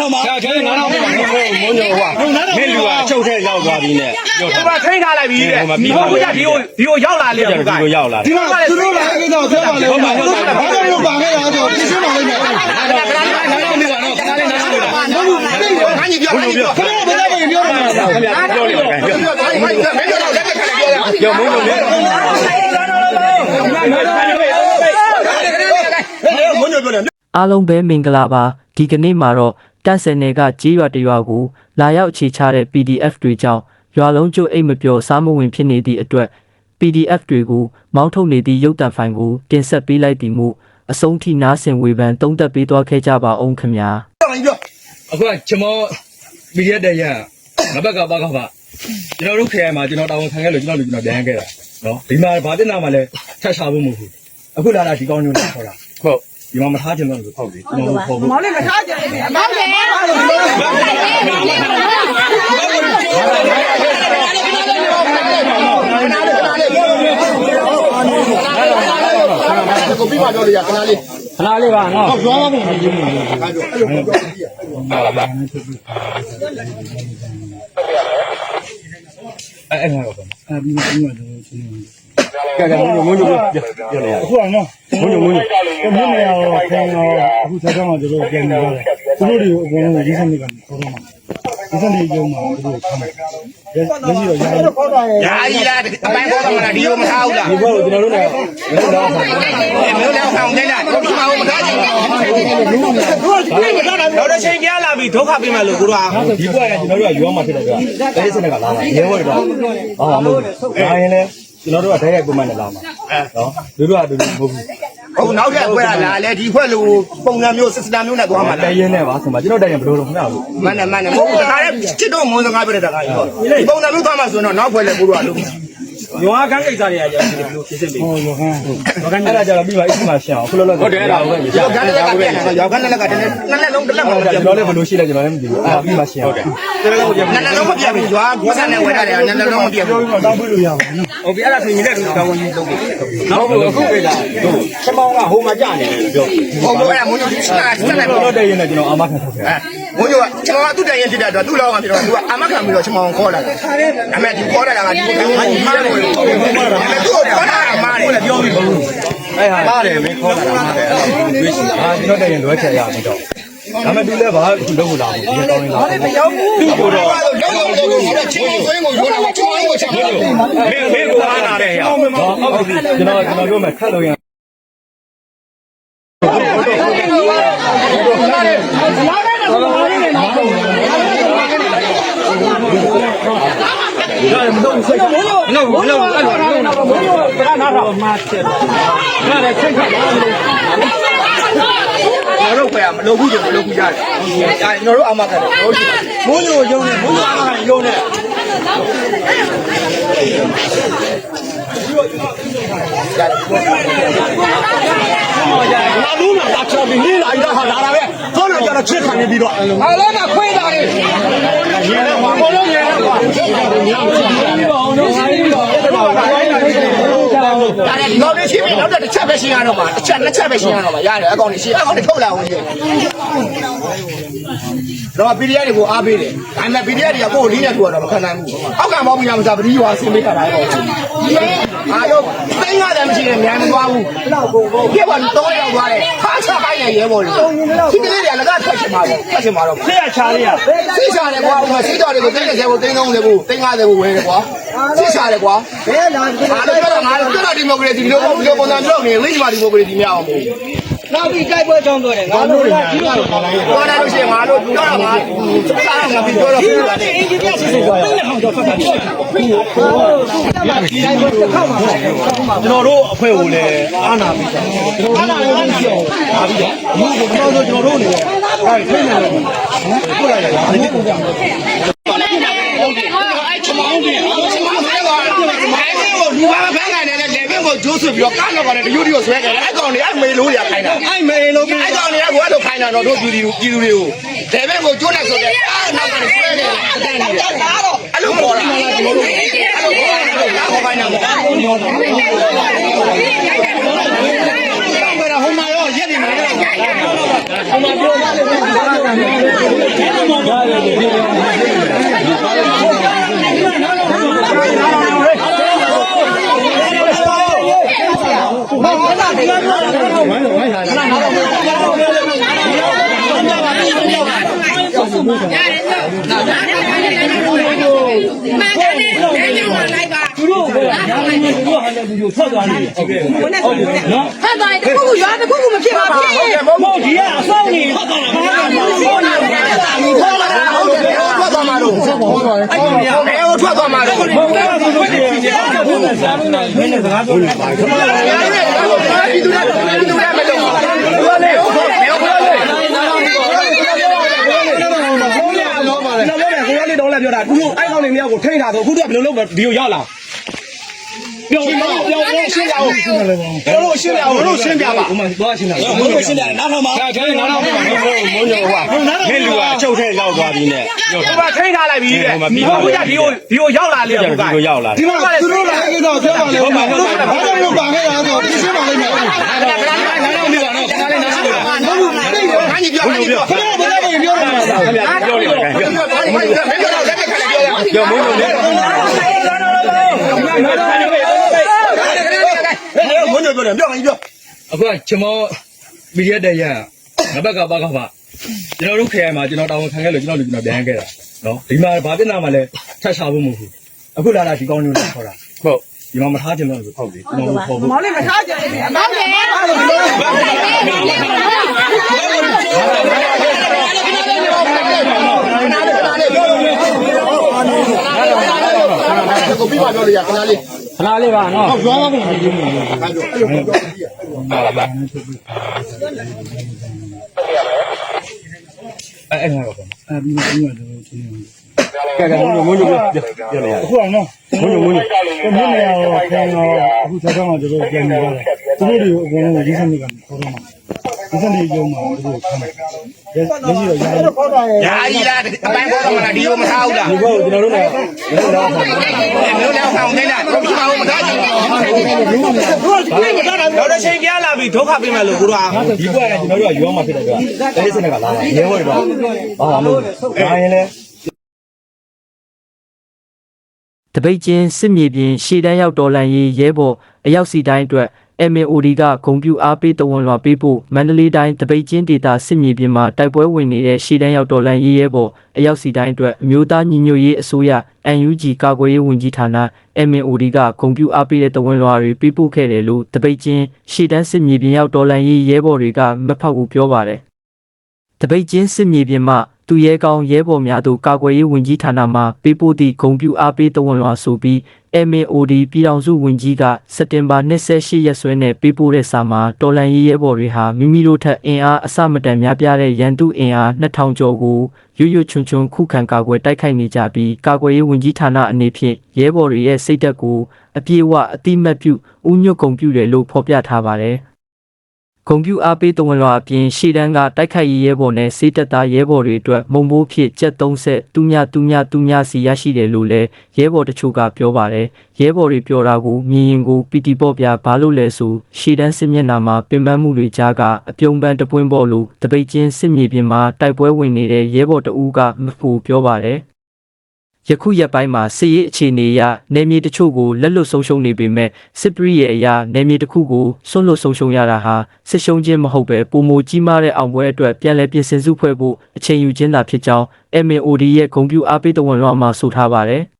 ထောင်ပါကျွန်တော်နားတော့မဟုတ်ဘူးမုန်းညိုဟွာမင်းလူကအချုပ်ထဲရောက်သွားပြီနဲ့ပြောဒီမှာထိန်းထားလိုက်ပြီတဲ့ဒီမှာဒီကိုဒီကိုရောက်လာလေပြန်ပြီးကိုရောက်လာဒီမှာသူတို့လာကိစ္စကိုပြောပါလေဟုတ်ပါဟုတ်ပါဘာလို့လို့ပါခဲ့တာဆိုပြင်ရှင်းပါလိမ့်မယ်ခဏလေးနားတော့နေပါတော့ခဏလေးနားတော့ခဏကြီးပြောခဏကြီးပြောခဏဘယ်လိုပြောရမလဲခင်ဗျာပြောလိမ့်မယ်ပြောပြောမင်းတို့လည်းလက်ခံပြောရပြောမုန်းညိုပြောတယ်အားလုံးပဲမင်္ဂလာပါဒီကနေ့မှာတော့ တပ်စင်တွေကကြေးရွာတရွာကိုလာရောက်အခြေချတဲ့ PDF တွေကြောင့်ရွာလုံးကျိုးအိတ်မပြောစားမဝင်ဖြစ်နေသည့်အတွက် PDF တွေကိုမောင်းထုတ်နေသည့်ရုပ်တံဖိုင်ကိုတင်ဆက်ပေးလိုက်သည်မှုအဆုံးထိနားဆင်ဝေဖန်တုံးသက်ပေးသွားခဲ့ကြပါအောင်ခင်ဗျာအခုကကျွန်တော်မီဒီယာတဲ့ရငါဘက်ကပါကပါကျွန်တော်တို့ခရိုင်မှာကျွန်တော်တာဝန်ခံခဲ့လို့ကျွန်တော်တို့ကျွန်တော်ပြန်ခဲ့တာနော်ဒီမှာဘာတင်နာမှလည်းထပ်ချဖို့မဟုတ်ဘူးအခုလာတာဒီကောင်းညိုနဲ့ခေါ်တာဟုတ် ဒီမှာမထားချင်တော့လို့ဟုတ်ပြီကျွန်တော်တို့ခေါ်ဖို့ကိုပြပါတော့လေခဏလေးခဏလေးပါနော်ပြောပါဘူးအဲ့အဲ့ငါတော့အဲဒီမှာဒီမှာတော့ရှင်းနေကဲကဲမုန်းညိုမုန်းညိုပြောလေရအခုကနော်မုန်းညိုမုန်းညိုကိုမင်းနေရော ခင်ရောအခုဆက်ဆောင်မှာတို့ပြန်နေရတယ်သူတို့တွေကိုအကုန်လုံးရေးစမ်းနေကနေခေါ်တော့မှာရေးစမ်းနေကြုံမှာသူတို့ခံတယ်လက်ရှိတော့ရတယ်ယာကြီးလားအပိုင်းပေါ်တော့မလားဒီကိုမထားဘူးလားဒီဘောကိုကျွန်တော်တို့လည်းကျွန်တော်တို့လည်းမျိုးလည်းဆောင်နေလားကိုဒီမှာမထားချင်ဘူးတော့တစ်ချိန်ကြားလာပြီဒုက္ခပေးမယ်လို့ကိုတော့ဒီဘက်ကကျွန်တော်တို့ကရွာမှာဖြစ်တဲ့အတွက်အဲဒီစနစ်ကလာတာရဲဝဲတော့ဟာမဟုတ်ဘူးဒါရင်လည်းကျွန်တော်တို့ကဓာတ်ရိုက်ကွန်မန့်နဲ့လာမှာနော်လူတို့ကလူမဟုတ်ဘူး ဟုတ်နောက်ထပ်ခွဲလာလေဒီခွဲလို့ပုံစံမျိုးစစ်စတာမျိုးနဲ့သွားမှာတလားရင်နဲ့ပါဆိုမှကျွန်တော်တိုင်ရင်ဘယ်လိုလုပ်မလဲဘူးမန်နဲ့မန်နဲ့မဟုတ်ဘူးတခါတည်းချစ်တော့မုန်းစကားပြတဲ့တခါကြီးတော့ဒီပုံစံမျိုးသွားမှာဆိုတော့နောက်ခွဲလဲကိုတော့လို့ ရွာကန်းကိစ္စတွေကကြာဒီလိုဖြစ်စစ်ပြီဟောရောဟန်းဘာကန်းအဲ့ဒါကြတော့ပြီးပါအစ်မရှင်းအောင်ခလို့လို့ဟုတ်တယ်အဲ့ဒါဟုတ်တယ်ဒီကလည်းကပြန်တယ်ရောက်ကနေလည်းကတည်းကနှစ်လက်လုံးတစ်လက်မှမပြကျွန်ဘူးတော်လည်းဘယ်လိုရှိလဲကျွန်တော်လည်းမသိဘူးအဲ့ပြီးမှရှင်းအောင်ဟုတ်တယ်နှစ်လက်လုံးမပြဘူးရွာပတ်စံနဲ့ဝယ်ရတယ်နှစ်လက်လုံးမပြဘူးပြောပြီးတော့တောင်းပေးလို့ရပါဘူးနော်ဟုတ်ပြီအဲ့ဒါဆိုရင်လည်းတောင်းဝင်ပြီးလုပ်ပြီနောက်အခုပြေးလာတို့ချမောင်းကဟိုမှာကြာနေတယ်ပြောဟုတ်ဘူးအဲ့ဒါမုန်းကြီးစတာစကျွန်တာတော်တို့တိုင်ရင်လည်းကျွန်တော်အာမခံထုတ်ခဲ့အဲမုန်းကြီးကကျွန်တော်ကသူ့တိုင်ရင်ဖြစ်တဲ့အတွက်သူ့လောကဖြစ်တော့သူကအမခံပြီးတော့ချမောင်ခေါ်လာတယ်အမေဒီခေါ်လာတာကဒီကိုမားတယ်အဲ့သူ့ကိုခေါ်လာတာမားတယ်ပြောပြီးဘူးအဲ့ဟာပါတယ်မင်းခေါ်လာတာမှာတယ်အဲ့ဒါတွေးရှိတာကျွန်တော်တိုင်ရင်လွဲချင်ရအောင်တော့ဒါမှတူလဲဘာအခုလုပ်ဖို့လာဘူးဒီကောင်းနေတာသူ့ကိုတော့လုံးလုံးလုံးလုံးချင်းကိုင်းကိုရိုးလာချင်းကိုချမောင်မင်းမင်းကိုအားနာတယ်ဟဲ့ဟုတ်ပြီကျွန်တော်ကျွန်တော်တို့မှခက်လို့ရ င်ကျွန်တော်တို့ကမလုပ်ဘူးကျွန်တော်လုပ်ဘူးရတယ်။ဒါကျွန်တော်တို့အမခံတယ်ဟုတ်ရှိ။မိုးညိုရုံနဲ့မိုးညိုအမခံရုံနဲ့ငါလုံးမှာချပြီးနေလာရတာဟာလာတာပဲဟောတော့ကျတော့ချစ်ခံနေပြီးတော့အားလုံးကခွေးတာလေရေနဲ့ ဘာဘောလုံးရေနဲ့ကွာ။ ဒါနဲ့ဒီကောင်လေးရှိပြီနောက်တစ်ချက်ပဲရှင်းရတော့မှာတစ်ချက်နှစ်ချက်ပဲရှင်းရတော့မှာရတယ်အကောင်လေးရှင်းအကောင်လေးထုတ်လာအောင်ရှင်း။တော့ PDF တွေကိုအားပေးတယ်။ဒါပေမဲ့ PDF တွေကကိုယ်လင်းနေထူတော့မခံနိုင်ဘူး။အောက်ကမောင်းပြရမစားပတိရွာဆင်းပေးတာလည်းပေါ့။အားလုံးသိန်းရတယ်မရှိနဲ့မြန်မသွားဘူး။ပြက်ပါတော့ရောက်သွားတယ်။ခါချပိုင်းနဲ့ရဲပေါ်လေ။ဒီကလေးတွေကလည်းကထွက်ချင်ပါဘူး။ထွက်ချင်ပါတော့ဆရာချားလေးရစိတ်ချတယ်ကွာဟိုစိတ်တော်တွေကိုတင်းနေစေကိုတင်းသုံးစေကိုတင်းကားစေကိုဝယ်တယ်ကွာ စိတ်ချတယ်ကွာဘယ်လာငါတို့ကတော့ငါတို့ကတော့ဒီမိုကရေစီဒီလိုဒီလိုပုံစံမျိုးနေလိမ့်ပါဒီမိုကရေစီများအောင်နောက်ပြီးကြိုက်ပွဲကြောင်းပြောတယ်ငါတို့ကဒီလိုပြောတာလို့ရှိရင်ငါတို့ပြောတာငါစားငါပြီးပြောတော့ပြောတာလေအင်ဂျင်နီယာစစ်စစ်ပြောရအောင်ကျွန်တော်တို့အဖွဲ့ကိုလည်းအားနာပြီးတော့အားနာလို့ရှိအောင်အားပြီးတော့ဒီကိုကျွန်တော်တို့ကျွန်တော်တို့အနေနဲ့အဲထိနေတယ်ဟုတ်လားဒါလည်းပုံစံ လူပါဖမ်းနိုင်တယ်လေလေ ဘင်းကိုဂျိုးဆွပြီးတော့ကားတော့ကလည်းတယူတီကိုဆွဲခဲ့တယ်အဲ့ကောင်တွေအဲ့မေလို့ရခိုင်းတာအဲ့မေလို့အဲ့ကောင်တွေကဘွားတို့ခိုင်းတာတော့တို့ပြည်သူပြည်သူတွေကိုလေဘင်းကိုဂျိုးလိုက်ဆိုတဲ့အားနောက်ကနေဆွဲနေတယ်အဲ့လိုပေါ်လာအဲ့လိုပေါ်လာတော့ခေါ်ခိုင်းတာပေါ့ဟိုမှာရောရက်နေမှာရော ထွက်သွားရင်တခုခုရွာတခုခုမဖြစ်ပါဘူးဟုတ်ဟုတ်ဒီကအဆောက်နေထွက်သွားတာထွက်သွားမှာတော့ထွက်သွားမှာတော့ဘယ်ကိုထွက်သွားမှာတော့ဘယ်ကိုထွက်သွားမှာတော့ဒီတူတဲ့ဒီတူတဲ့မလို့ဘ ယ်ကိုဘယ်ကိုကျွန်တော်ပြောတယ်ကိုရလေးတော့လည်းပြောတာသူတို့အဲ့ကောင်တွေမြောက်ကိုထိန်းတာဆိုအခုတည်းကဘယ်လိုလုပ်ဒီကိုရောက်လာ ပြောင်းပြောင်းပြောင်းရှင်းရအောင်ကျွန်တော်တို့ရှင်းရအောင်တို့ရှင်းပြပါဟိုမှာသွားရှင်းတာဘုန်းကြီးရှင်းတယ်နောက်တော့မှာဒါထဲနောက်တော့မှာဘုန်းကြီးဟိုကမင်းလူကအချုပ်ထဲရောက်သွားပြီနဲ့ဟိုကထိန်းထားလိုက်ပြီတဲ့ဒီဘုရားဒီကိုဒီကိုရောက်လာလေဘုရားဒီကိုရောက်လာဒီမှာသူတို့လည်းကိစ္စပြောပါလေဟုတ်ပါဟုတ်ပါဘာလို့ပါခဲ့တာဆိုရှင်းပါလိမ့်မယ်ဟုတ်ပါခဏလေးနားရှိလို့ခဏကြီးပြောခဏကြီးပြောဘယ်လို လဲပြောရမှာလဲခင်ဗျာပြောနေတယ်ပြောမင်းတို့လက်နဲ့ခဏပြောရအောင်ပြောမုန်းလို့လေမုန်းလို့ပြောတယ်ပြောရင်ပြောအခုကကျွန်တော်မီဒီယာတရန်ငါဘက်ကပါကပါကျွန်တော်တို့ခရိုင်မှာကျွန်တော်တာဝန်ခံခဲ့လို့ကျွန်တော်တို့ကျွန်တော်ပြန်ခဲ့တာနော်ဒီမှာဘာဖြစ်နာမှလဲထပ်ချဖို့မဟုတ်ဘူးအခုလာတာဒီကောင်းမျိုးကိုခေါ်တာဟုတ်ဒီမှာမထားချင်တော့ဘူးဟုတ်ပြီကျွန်တော်ခေါ်ဖို့မောင်လေးမထားကြဘူးအမောင်လေး ကိုပြပါပြောလို့ရခဏလေးခဏလေးပါနော်ဟုတ်သွားပါဘူးအဲ့အဲ့ငါတော့ကဲကဲမုန်းလို့မုန်းလို့ပြောပြောလိုက်ရအခုအောင်နော်မုန်းမုန်းကိုမုန်းနေရောခေါင်းတော့အခုဆက်တော့မှတို့ပြန်နေရတယ်သူတို့တွေကိုအကုန်လုံးရေးစမ်းနေကခေါ်တော့မှရေးစမ်းနေကြုံမှာတို့ကိုခံတယ် လက်ရှိတော့ရတယ်ညာကြီးလားအပိုင်းပေါ်တော့မလားဒီကိုမထားဘူးလားဒီဘောကျွန်တော်တို့လည်းကျွန်တော်တို့မျိုးလည်းအောင်နေတာကိုပြပါဦးမထားချင်ဘူးတော့တစ်ချိန်ကြားလာပြီးဒုက္ခပေးမယ်လို့ကိုတို့ကဒီဘက်ကကျွန်တော်တို့ကရောမှာဖြစ်တယ်ကွာအဲ့ဒီစနစ်ကလာတာရဲဘော်တွေတော့ဘာမှမဟုတ်ဘူးဒါရင်လည်းတပိတ်ချင်းစစ်မြေပြင်ရှေ့တန်းရောက်တော်လန်ရေးရဲဘော်အရောက်စီတိုင်းအတွက် MAOD ကဂုံပြူအားပေးတဝန်လွှာပေးဖို့မန္တလေးတိုင်းတပိတ်ချင်းဒေသစစ်မြေပြင်မှာတိုက်ပွဲဝင်နေတဲ့ရှေ့တန်းရောက်တော်လန်ရေးရဲဘော်အရောက်စီတိုင်းအတွက်အမျိုးသားညီညွတ်ရေးအစိုးရ NUG ကာကွယ်ရေးဝန်ကြီးဌာန MAOD ကဂုံပြူအားပေးတဲ့တဝန်လွှာတွေပေးပို့ခဲ့တယ်လို့တပိတ်ချင်းရှေ့တန်းစစ်မြေပြင်ရောက်တော်လန်ရေးရဲဘော်တွေကမဖောက်ဘူးပြောပါတယ်တပိတ်ချင်းစစ်မြေပြင်မှ သူရဲကောင်းရဲဘော်များတို့ကာကွယ်ရေးဝန်ကြီးဌာနမှပေးပို့သည့်ဂုံပြူအားပေးတဝန်လွှာဆိုပြီး MAOD ပြည်ထောင်စုဝန်ကြီးကစက်တင်ဘာ28ရက်စွဲနဲ့ပေးပို့တဲ့စာမှာတော်လန်ရေးရဲဘော်တွေဟာမိမိတို့ထက်အင်အားအစမတန်များပြားတဲ့ရန်သူအင်အား2000ကျော်ကိုရွရွချွန်ချွန်ခုခံကာကွယ်တိုက်ခိုက်နေကြပြီးကာကွယ်ရေးဝန်ကြီးဌာနအနေဖြင့်ရဲဘော်တွေရဲ့စိတ်ဓာတ်ကိုအပြည့်အဝအတိမတ်ပြုဥညွတ်ဂုံပြုတယ်လို့ဖော်ပြထားပါတယ်။ ဂုံပြူအားပေးတဝန်လွှာအပြင်ရှေ့တန်းကတိုက်ခိုက်ရေးရဲဘော်နဲ့စေတက်သားရဲဘော်တွေအတွက်မုံမိုးဖြစ်ကြက်သုံးဆက်တူးမြတူးမြတူးမြစီရရှိတယ်လို့လည်းရဲဘော်တချို့ကပြောပါတယ်ရဲဘော်တွေပြောတာကိုမြင်ရင်ကိုပီတီပေါ့ပြဘာလို့လဲဆိုရှေ့တန်းစစ်မျက်နှာမှာပင်ပန်းမှုတွေကြားကအပြုံးပန်းတပွင့်ပေါ်လို့တပိတ်ချင်းစစ်မြေပြင်မှာတိုက်ပွဲဝင်နေတဲ့ရဲဘော်တဦးကမဖို့ပြောပါတယ် ယခုရက်ပိုင်းမှာစစ်ရေးအခြေအနေအရနယ်မြေတချို့ကိုလက်လွတ်ဆုံးရှုံးနေပေမဲ့စစ်ပရိရဲ့အရာနယ်မြေတစ်ခုကိုဆွန့်လွတ်ဆုံးရှုံးရတာဟာစစ်ရှုံးခြင်းမဟုတ်ပဲပုံမကြီးမားတဲ့အောင်ပွဲအတွက်ပြန်လည်ပြင်ဆင်စုဖွဲ့ဖို့အချိန်ယူခြင်းသာဖြစ်ကြောင်း MAOD ရဲ့ဂုံပြူအားပေးတော်ဝန်တော်မှာဆိုထားပါတယ်။